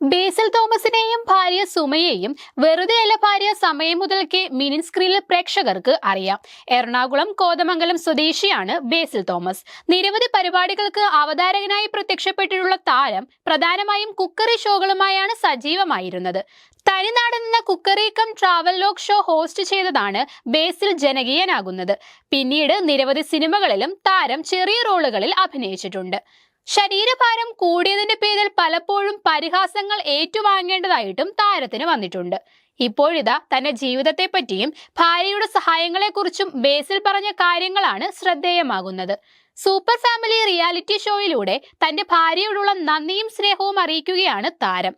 ബേസിൽ തോമസിനെയും ഭാര്യ സുമയെയും വെറുതെയല്ല ഭാര്യ സമയം മുതൽക്കേ മിനി സ്ക്രീനിൽ പ്രേക്ഷകർക്ക് അറിയാം. എറണാകുളം കോതമംഗലം സ്വദേശിയാണ് ബേസിൽ തോമസ്. നിരവധി പരിപാടികൾക്ക് അവതാരകനായി പ്രത്യക്ഷപ്പെട്ടിട്ടുള്ള താരം പ്രധാനമായും കുക്കറി ഷോകളുമായാണ് സജീവമായിരുന്നത്. തനിനാട് എന്ന cookery cum travelogue show host ചെയ്തതാണ് ബേസിൽ ജനകീയനാകുന്നത്. പിന്നീട് നിരവധി സിനിമകളിലും താരം ചെറിയ റോളുകളിൽ അഭിനയിച്ചിട്ടുണ്ട്. ശരീരഭാരം കൂടിയതിന്റെ പേരിൽ പലപ്പോഴും പരിഹാസങ്ങൾ ഏറ്റുവാങ്ങേണ്ടതായിട്ടും താരത്തിന് വന്നിട്ടുണ്ട്. ഇപ്പോഴിതാ തന്റെ ജീവിതത്തെ പറ്റിയും ഭാര്യയുടെ സഹായങ്ങളെക്കുറിച്ചും ബേസിൽ പറഞ്ഞ കാര്യങ്ങളാണ് ശ്രദ്ധേയമാകുന്നത്. സൂപ്പർ ഫാമിലി റിയാലിറ്റി ഷോയിലൂടെ തന്റെ ഭാര്യയോടുള്ള നന്ദിയും സ്നേഹവും അറിയിക്കുകയാണ് താരം.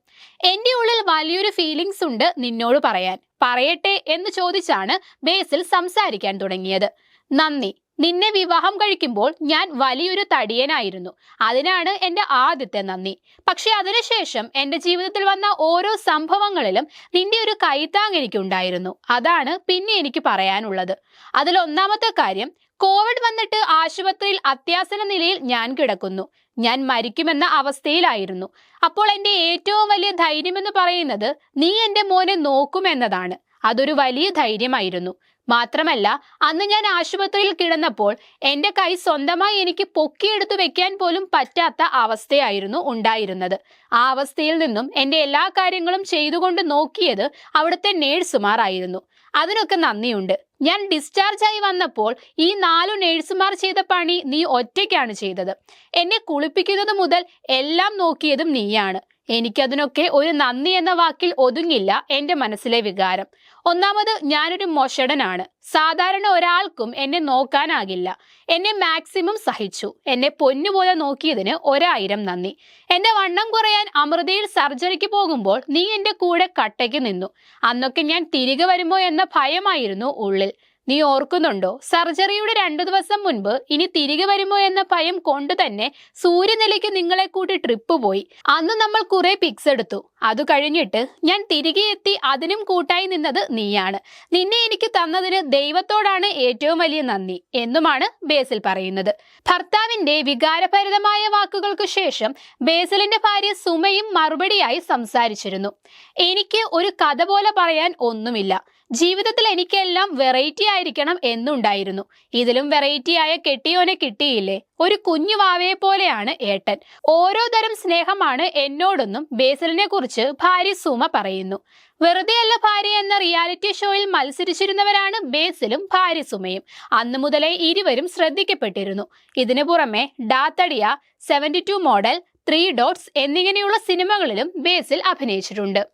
എന്റെ ഉള്ളിൽ വലിയൊരു ഫീലിംഗ്സ് ഉണ്ട് നിന്നോട് പറയാൻ. പറയട്ടെ എന്ന് ചോദിച്ചാണ് ബേസിൽ സംസാരിക്കാൻ തുടങ്ങിയത്. നന്ദി. നിന്നെ വിവാഹം കഴിക്കുമ്പോൾ ഞാൻ വലിയൊരു തടിയനായിരുന്നു. അതിനാണ് എന്റെ ആദ്യത്തെ നന്ദി. പക്ഷെ അതിനുശേഷം എന്റെ ജീവിതത്തിൽ വന്ന ഓരോ സംഭവങ്ങളിലും നിന്റെ ഒരു കൈത്താങ് എനിക്കുണ്ടായിരുന്നു. അതാണ് പിന്നെ എനിക്ക് പറയാനുള്ളത്. അതിൽ ഒന്നാമത്തെ കാര്യം കോവിഡ് വന്നിട്ട് ആശുപത്രിയിൽ അത്യാസന നിലയിൽ ഞാൻ കിടക്കുന്നു. ഞാൻ മരിക്കുമെന്ന അവസ്ഥയിലായിരുന്നു. അപ്പോൾ എന്റെ ഏറ്റവും വലിയ ധൈര്യമെന്ന് പറയുന്നത് നീ എന്റെ മോനെ നോക്കുമെന്നതാണ്. അതൊരു വലിയ ധൈര്യമായിരുന്നു. മാത്രമല്ല അന്ന് ഞാൻ ആശുപത്രിയിൽ കിടന്നപ്പോൾ എന്റെ കൈ സ്വന്തമായി എനിക്ക് പൊക്കിയെടുത്തു വെക്കാൻ പോലും പറ്റാത്ത അവസ്ഥയായിരുന്നു ഉണ്ടായിരുന്നത്. ആ അവസ്ഥയിൽ നിന്നും എന്റെ എല്ലാ കാര്യങ്ങളും ചെയ്തുകൊണ്ട് നോക്കിയത് അവിടുത്തെ നേഴ്സുമാർ ആയിരുന്നു. അതിനൊക്കെ നന്ദിയുണ്ട്. ഞാൻ ഡിസ്ചാർജ് ആയി വന്നപ്പോൾ ഈ നാലു നേഴ്സുമാർ ചെയ്ത പണി നീ ഒറ്റയ്ക്കാണ് ചെയ്തത്. എന്നെ കുളിപ്പിക്കുന്നത് മുതൽ എല്ലാം നോക്കിയതും നീയാണ്. എനിക്കതിനൊക്കെ ഒരു നന്ദി എന്ന വാക്കിൽ ഒതുങ്ങില്ല എന്റെ മനസ്സിലെ വികാരം. ഒന്നാമത് ഞാനൊരു മൊഷടനാണ് സാധാരണ ഒരാൾക്കും എന്നെ നോക്കാനാകില്ല. എന്നെ മാക്സിമം സഹിച്ചു. എന്നെ പൊന്നുപോലെ നോക്കിയതിന് ഒരായിരം നന്ദി. എന്റെ വണ്ണം കുറയാൻ അമൃതയിൽ സർജറിക്ക് പോകുമ്പോൾ നീ എന്റെ കൂടെ കട്ടയ്ക്ക് നിന്നു. അന്നൊക്കെ ഞാൻ തിരികെ വരുമോ എന്ന ഭയമായിരുന്നു ഉള്ളിൽ. നീ ഓർക്കുന്നുണ്ടോ? സർജറിയുടെ രണ്ടു ദിവസം മുൻപ് ഇനി തിരികെ വരുമോ എന്ന ഭയം കൊണ്ട് തന്നെ സൂര്യനിലയ്ക്ക് നിങ്ങളെ കൂട്ടി ട്രിപ്പ് പോയി. അന്ന് നമ്മൾ കുറെ പിക്സ് എടുത്തു. അത് കഴിഞ്ഞിട്ട് ഞാൻ തിരികെ എത്തി അതിനും കൂട്ടായി നിന്നത് നീയാണ്. നിന്നെ എനിക്ക് തന്നതിന് ദൈവത്തോടാണ് ഏറ്റവും വലിയ നന്ദി എന്നുമാണ് ബേസിൽ പറയുന്നത്. ഭർത്താവിന്റെ വികാരഭരിതമായ വാക്കുകൾക്ക് ശേഷം ബേസിലിന്റെ ഭാര്യ സുമയും മറുപടിയായി സംസാരിച്ചിരുന്നു. എനിക്ക് ഒരു കഥ പോലെ പറയാൻ ഒന്നുമില്ല. ജീവിതത്തിൽ എനിക്കെല്ലാം വെറൈറ്റി ആയിരിക്കണം എന്നുണ്ടായിരുന്നു. ഇതിലും വെറൈറ്റി ആയ കെട്ടിയോനെ കിട്ടിയില്ലേ? ഒരു കുഞ്ഞു വാവയെ പോലെയാണ് ഏട്ടൻ. ഓരോ തരം സ്നേഹമാണ് എന്നോടൊന്നും ബേസലിനെ കുറിച്ച് ഭാര്യ സുമ പറയുന്നു. വെറുതെയല്ല ഭാര്യ എന്ന റിയാലിറ്റി ഷോയിൽ മത്സരിച്ചിരുന്നവരാണ് ബേസിലും ഭാര്യ സുമയും. അന്നു മുതലേ ഇരുവരും ശ്രദ്ധിക്കപ്പെട്ടിരുന്നു. ഇതിനു പുറമെ Da Thadiya seventy model three dots എന്നിങ്ങനെയുള്ള സിനിമകളിലും ബേസിൽ അഭിനയിച്ചിട്ടുണ്ട്.